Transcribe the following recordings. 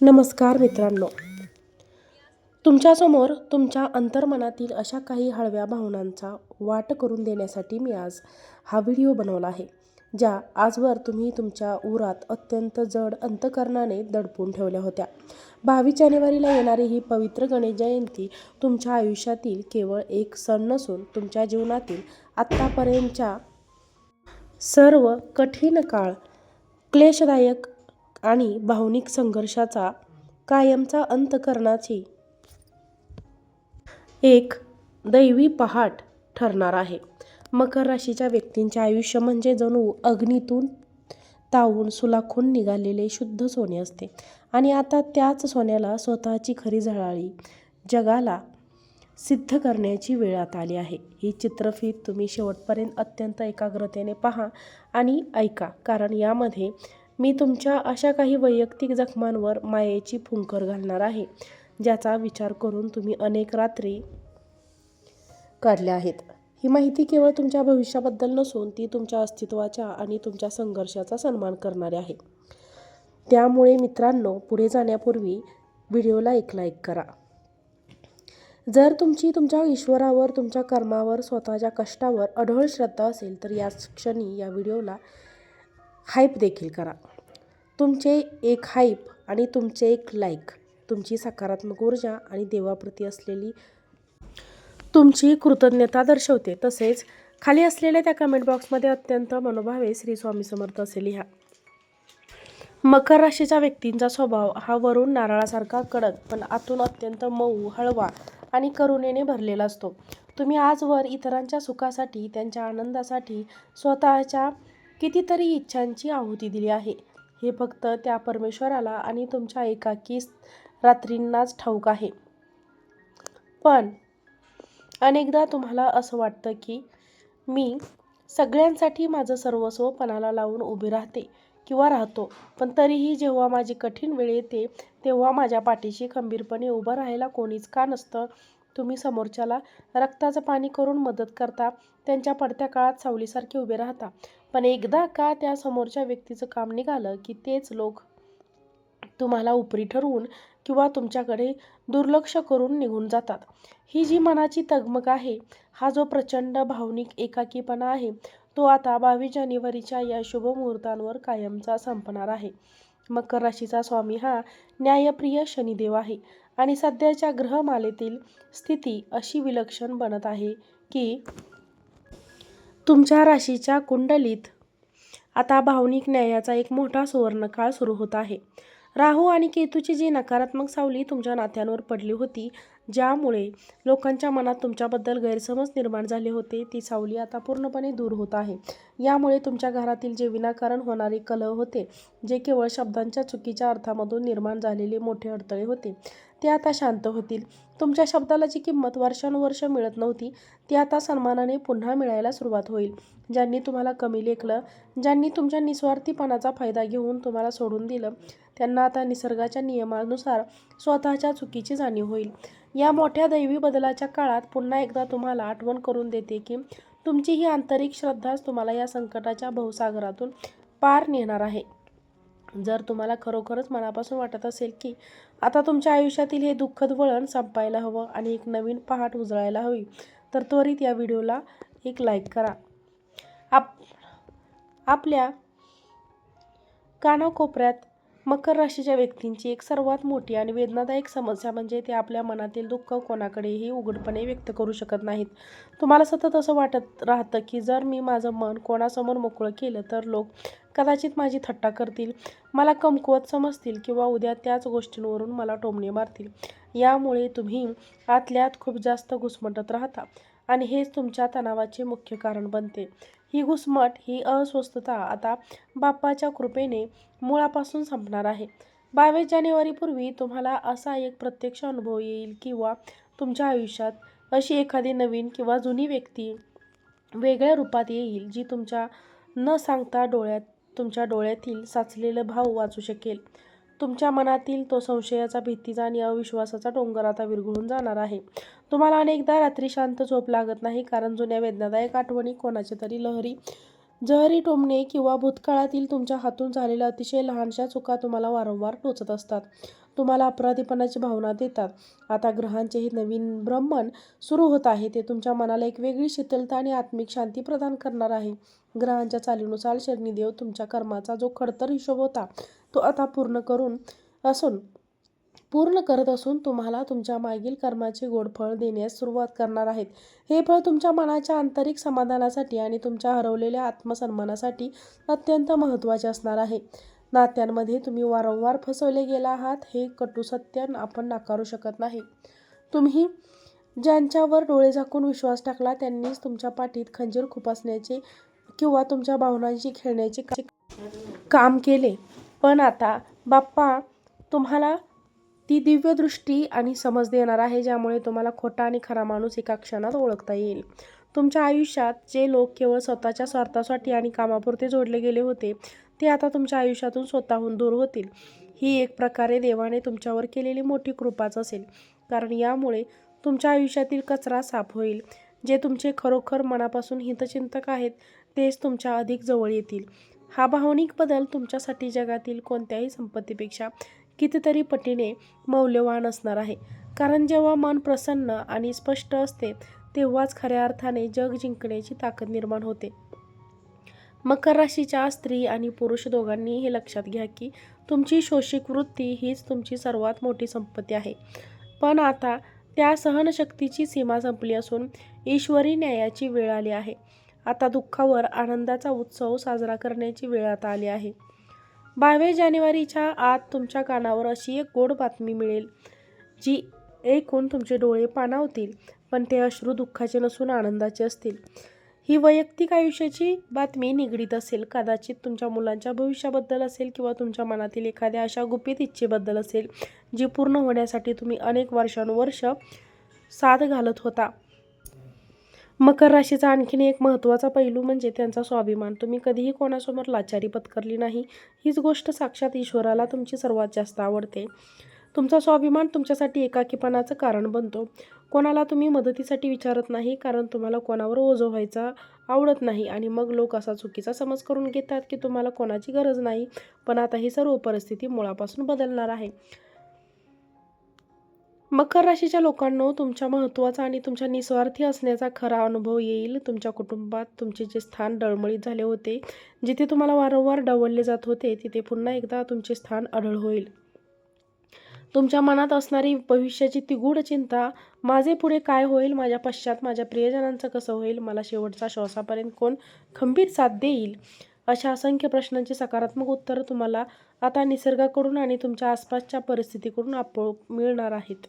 नमस्कार मित्रांनो. तुमच्यासमोर तुमच्या अंतर्मनातील अशा काही हळव्या भावनांचा वाट करून देण्यासाठी मी आज हा व्हिडिओ बनवला आहे ज्या आजवर तुम्ही तुमच्या उरात अत्यंत जड अंतकरणाने दडपून ठेवल्या होत्या. बावीस जानेवारीला येणारी ही पवित्र गणेश जयंती तुमच्या आयुष्यातील केवळ एक सण नसून तुमच्या जीवनातील आत्तापर्यंतच्या सर्व कठीण काळ क्लेशदायक आणि भावनिक संघर्षाचा कायमचा अंत करण्याची एक दैवी पहाट ठरणार आहे. मकर राशीच्या व्यक्तींचे आयुष्य म्हणजे जणू अग्नीतून तावून सुलाखून निघालेले शुद्ध सोने असते. आणि आता त्याच सोन्याला स्वतःची खरी झळाळी जगाला सिद्ध करण्याची वेळ आता आली आहे. ही चित्रफीत तुम्ही शेवटपर्यंत अत्यंत एकाग्रतेने पहा आणि ऐका कारण यामध्ये मी तुमच्या अशा काही वैयक्तिक जखमांवर मायेची फुंकर घालणार आहे ज्याचा विचार करून तुम्ही अनेक रात्री काढल्या आहेत. ही माहिती केवळ तुमच्या भविष्याबद्दल नसून ती तुमच्या अस्तित्वाच्या आणि तुमच्या संघर्षाचा सन्मान करणारी आहे. त्यामुळे मित्रांनो पुढे जाण्यापूर्वी व्हिडिओला एक लाईक करा. जर तुमची तुमच्या ईश्वरावर तुमच्या कर्मावर स्वतःच्या कष्टावर अढळ श्रद्धा असेल तर याच क्षणी या व्हिडिओला हाईप देखील करा. तुमचे एक हाईप आणि तुमचे एक लाईक तुमची सकारात्मक ऊर्जा आणि देवाप्रती असलेली तुमची कृतज्ञता दर्शवते. तसेच खाली असलेल्या त्या कमेंट बॉक्समध्ये अत्यंत मनोभावे श्री स्वामी समर्थ असे लिहा. मकर राशीच्या व्यक्तींचा स्वभाव हा वरून नारळासारखा कडक पण आतून अत्यंत मऊ हळवा आणि करुणेने भरलेला असतो. तुम्ही आजवर इतरांच्या सुखासाठी त्यांच्या आनंदासाठी स्वतःच्या कितीतरी इच्छांची आहुती दिली आहे. हे फक्त त्या परमेश्वराला आणि तुमच्या एकाकी रात्रींनाच ठाऊक आहे. पण अनेकदा तुम्हाला असं वाटतं की मी सगळ्यांसाठी माझं सर्वस्व पणाला लावून उभे राहते किंवा राहतो पण तरीही जेव्हा माझी कठीण वेळ येते तेव्हा माझ्या पाठीशी खंबीरपणे उभं राहायला कोणीच का नसतं? तुम्ही समोरच्याला रक्ताचं पाणी करून मदत करता त्यांच्या पडत्या काळात सावलीसारखे उभे राहता. पण एकदा का त्या समोरच्या व्यक्तीचं काम निघालं की तेच लोक तुम्हाला उपरी ठरवून किंवा तुमच्याकडे दुर्लक्ष करून निघून जातात. ही जी मनाची तगमग आहे हा जो प्रचंड भावनिक एकाकीपणा आहे तो आता बावीस जानेवारीच्या या शुभ मुहूर्तांवर कायमचा संपणार आहे. मकर राशीचा स्वामी हा न्यायप्रिय शनिदेव आहे आणि सध्याच्या ग्रहमालेतील स्थिती अशी विलक्षण बनत आहे की तुमच्या राशीच्या कुंडलीत. आता भावनिक न्यायाचा एक मोठा सुवर्णकाळ सुरू होत आहे. राहू आणि केतूची जी नकारात्मक सावली तुमच्या नात्यांवर पडली होती ज्यामुळे लोकांच्या मनात तुमच्याबद्दल गैरसमज निर्माण झाले होते ती सावली आता पूर्णपणे दूर होत आहे. यामुळे तुमच्या घरातील जे विनाकारण होणारे कलह होते जे केवळ शब्दांच्या चुकीच्या अर्थामधून निर्माण झालेले मोठे अडथळे होते ते आता शांत होतील. तुमच्या शब्दाला जी किंमत वर्षानुवर्ष मिळत नव्हती ती आता सन्मानाने पुन्हा मिळायला सुरुवात होईल. ज्यांनी तुम्हाला कमी लेखलं ज्यांनी तुमच्या निस्वार्थीपणाचा फायदा घेऊन तुम्हाला सोडून दिलं त्यांना आता निसर्गाच्या नियमानुसार स्वतःच्या चुकीची जाणीव होईल. या मोठ्या दैवी बदलाच्या काळात पुन्हा एकदा तुम्हाला आठवण करून देते की तुमची ही आंतरिक श्रद्धाच तुम्हाला या संकटाच्या भवसागरातून पार नेणार आहे. जर तुम्हाला खरोखरच मनापासून वाटत असेल की आता तुमच्या आयुष्यातील हे दुःखद वळण संपायला हवं आणि एक नवीन पहाट उजळायला हवी तर त्वरित या व्हिडिओला एक लाईक करा. आप आपल्या कानाकोपऱ्यात मकर राशीच्या व्यक्तींची एक सर्वात मोठी आणि वेदनादायक समस्या म्हणजे ते आपल्या मनातील दुःख कोणाकडेही उघडपणे व्यक्त करू शकत नाहीत. तुम्हाला सतत असं वाटत राहतं की जर मी माझं मन कोणासमोर मोकळं केलं तर लोक कदाचित माझी थट्टा करतील मला कमकुवत समजतील किंवा उद्या त्याच गोष्टींवरून मला टोमणे मारतील. यामुळे तुम्ही आतल्यात खूप जास्त घुसमटत राहता आणि हेच तुमच्या तणावाचे मुख्य कारण बनते. ही घुसमट ही अस्वस्थता आता बाप्पाच्या कृपेने मुळापासून संपणार आहे. बावीस जानेवारीपूर्वी तुम्हाला असा एक प्रत्यक्ष अनुभव येईल किंवा तुमच्या आयुष्यात अशी एखादी नवीन किंवा जुनी व्यक्ती वेगळ्या रूपात येईल जी तुमच्या न सांगता डोळ्यात तुमच्या डोळ्यातील साचलेलं भाव वाचू शकेल. तुमच्या मनातील तो संशयाचा भीतीचा आणि अविश्वासाचा डोंगर आता विरघळून जाणार आहे. तुम्हाला अनेकदा रात्री शांत झोप लागत नाही कारण जुन्या वेदनादायक आठवणी कोणाच्या तरी लहरी जहरी टोमणे किंवा भूतकाळातील तुमच्या हातून झालेल्या अतिशय लहानशा चुका तुम्हाला वारंवार टोचत असतात. तुम्हाला अपराधीपणाची भावना देतात. आता ग्रहांचे हे नवीन ब्रह्मण सुरू होत आहे. ते तुमच्या मनाला एक वेगळी शीतलता आणि आत्मिक शांती प्रदान करणार आहे. ग्रहांच्या चालीनुसार शनिदेव तुमच्या कर्माचा जो खडतर हिशोब होता तो आता पूर्ण करून असून पूर्ण करत असून तुम्हाला तुमच्या मागील कर्माचे गोड फळ देण्यास सुरुवात करणार आहेत. हे फळ तुमच्या मनाच्या आंतरिक समाधानासाठी आणि तुमच्या हरवलेल्या आत्मसन्मानासाठी अत्यंत महत्त्वाचे असणार आहे. नात्यांमध्ये तुम्ही वारंवार फसवले गेला आहात हे कटू सत्य आपण नाकारू शकत नाही. तुम्ही ज्यांच्यावर डोळे झाकून विश्वास टाकला त्यांनीच तुमच्या पाठीत खंजीर खुपासण्याचे किंवा तुमच्या भावनांशी खेळण्याचे काम केले. पण आता बाप्पा तुम्हाला ती दिव्यदृष्टी आणि समज देणार आहे ज्यामुळे तुम्हाला खोटा आणि खरा माणूस एका क्षणात ओळखता येईल. तुमच्या आयुष्यात जे लोक केवळ स्वतःच्या स्वार्थासाठी आणि कामापुरते जोडले गेले होते ते आता तुमच्या आयुष्यातून स्वतःहून दूर होतील. ही एक प्रकारे देवाने तुमच्यावर केलेली मोठी कृपाच असेल. कारण यामुळे तुमच्या आयुष्यातील कचरा साफ होईल. जे तुमचे खरोखर मनापासून हितचिंतक आहेत तेच तुमच्या अधिक जवळ येतील. हा भावनिक बदल तुमच्यासाठी जगातील कोणत्याही संपत्तीपेक्षा कितीतरी पटीने मौल्यवान असणार आहे. कारण जेव्हा मन प्रसन्न आणि स्पष्ट असते तेव्हाच खऱ्या अर्थाने जग जिंकण्याची ताकद निर्माण होते. मकर राशीच्या स्त्री आणि पुरुष दोघांनी हे लक्षात घ्या की तुमची शोषिक वृत्ती हीच तुमची सर्वात मोठी संपत्ती आहे. पण आता त्या सहनशक्तीची सीमा संपली असून ईश्वरी न्यायाची वेळ आली आहे. आता दुःखावर आनंदाचा उत्सव साजरा करण्याची वेळ आता आली आहे. बावीस जानेवारीच्या आत तुमच्या कानावर अशी एक गोड बातमी मिळेल जी ऐकून तुमचे डोळे पाणावतील पण ते अश्रू दुःखाचे नसून आनंदाचे असतील. ही वैयक्तिक आयुष्याची बातमी निगडीत असेल कदाचित तुमच्या मुलांच्या भविष्याबद्दल असेल किंवा तुमच्या मनातील एखाद्या अशा गुपित इच्छेबद्दल असेल जी पूर्ण होण्यासाठी तुम्ही अनेक वर्षानुवर्ष साथ घालत होता. मकर राशीचा आणखीन एक महत्त्वाचा पैलू म्हणजे त्यांचा स्वाभिमान. तुम्ही कधीही कोणासमोर लाचारी पत्करली नाही हीच गोष्ट साक्षात ईश्वराला तुमची सर्वात जास्त आवडते. तुमचा स्वाभिमान तुमच्यासाठी एकाकीपणाचं कारण बनतो. कोणाला तुम्ही मदतीसाठी विचारत नाही कारण तुम्हाला कोणावर ओझं व्हायचा आवडत नाही आणि मग लोक असा चुकीचा समज करून घेतात की तुम्हाला कोणाची गरज नाही. पण आता ही सर्व परिस्थिती मुळापासून बदलणार आहे. मकर राशीच्या लोकांनो तुमच्या महत्त्वाचा आणि तुमच्या निस्वार्थी असण्याचा खरा अनुभव येईल. तुमच्या कुटुंबात तुमचे जे स्थान डळमळीत झाले होते जिथे तुम्हाला वारंवार डवलले जात होते तिथे पुन्हा एकदा तुमचे स्थान अढळ होईल. तुमच्या मनात असणारी भविष्याची तिगूढ चिंता माझे पुढे काय होईल माझ्या पश्चात माझ्या प्रियजनांचं कसं होईल मला शेवटचा श्वासापर्यंत कोण खंबीर साथ देईल? अशा असंख्य प्रश्नांची सकारात्मक उत्तरं तुम्हाला आता निसर्गाकडून आणि तुमच्या आसपासच्या परिस्थितीकडून आपोआप मिळणार आहेत.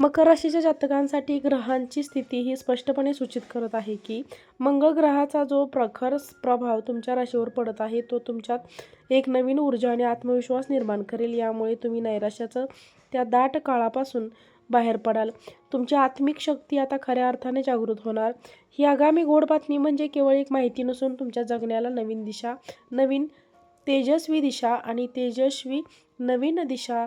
मकर राशीच्या जातकांसाठी ग्रहांची स्थिती ही स्पष्टपणे सूचित करत आहे की मंगळ ग्रहाचा जो प्रखर प्रभाव तुमच्या राशीवर पडत आहे तो तुमच्यात एक नवीन ऊर्जा आणि आत्मविश्वास निर्माण करेल. यामुळे तुम्ही नैराश्याचं त्या दाट काळापासून बाहेर पडाल. तुमची आत्मिक शक्ती आता खऱ्या अर्थाने जागृत होणार. ही आगामी गोड बातमी म्हणजे केवळ एक माहिती नसून तुमच्या जगण्याला नवीन दिशा नवीन तेजस्वी दिशा आणि तेजस्वी नवीन दिशा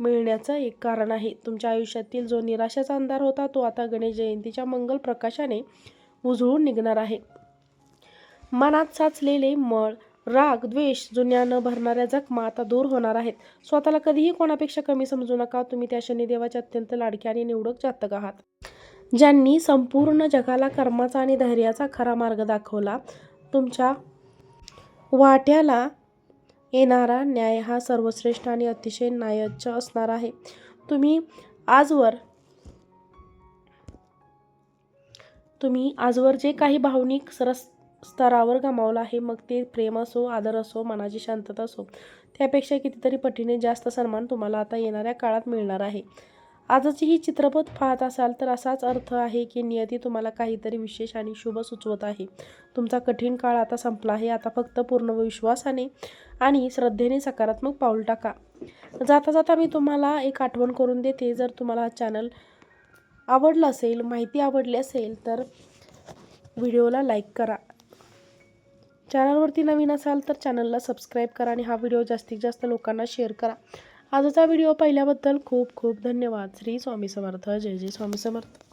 मिळण्याचं एक कारण आहे. तुमच्या आयुष्यातील जो निराशाचा अंधार होता तो आता गणेश जयंतीच्या मंगल प्रकाशाने उजळून निघणार आहे. मनात साचलेले मळ राग द्वेष जुन्या न भरणाऱ्या जखमा आता दूर होणार आहेत. स्वतःला कधीही कोणापेक्षा कमी समजू नका. तुम्ही त्या शनिदेवाच्या अत्यंत लाडक्या आणि निवडक जातक आहात. ज्यांनी संपूर्ण जगाला कर्माचा आणि धैर्याचा खरा मार्ग दाखवला तुमच्या वाट्याला येणारा न्याय हा सर्वश्रेष्ठ आणि अतिशय न्याय्य असणार आहे. तुम्ही आजवर तुम्ही आजवर जे काही भावनिक सरस स्तरावर गमावलं आहे मग ते प्रेम असो आदर असो मनाची शांतता असो त्यापेक्षा कितीतरी पटीने जास्त सन्मान तुम्हाला आता येणाऱ्या काळात मिळणार आहे. आजची ही चित्रपट पाहत असाल तर असाच अर्थ आहे की नियती तुम्हाला काहीतरी विशेष आणि शुभ सुचवत आहे. तुमचा कठीण काळ आता संपला आहे. आता फक्त पूर्ण विश्वासाने आणि श्रद्धेने सकारात्मक पाऊल टाका. जाता जाता मी तुम्हाला एक आठवण करून देते. जर तुम्हाला हा चॅनल आवडला असेल माहिती आवडली असेल तर व्हिडिओला लाईक करा. चॅनलवरती नवीन असाल तर चॅनलला सबस्क्राईब करा आणि हा व्हिडिओ जास्तीत जास्त लोकांना शेअर करा. आजचा व्हिडिओ पाहिल्याबद्दल खूप खूप धन्यवाद. श्री स्वामी समर्थ. जय जय स्वामी समर्थ.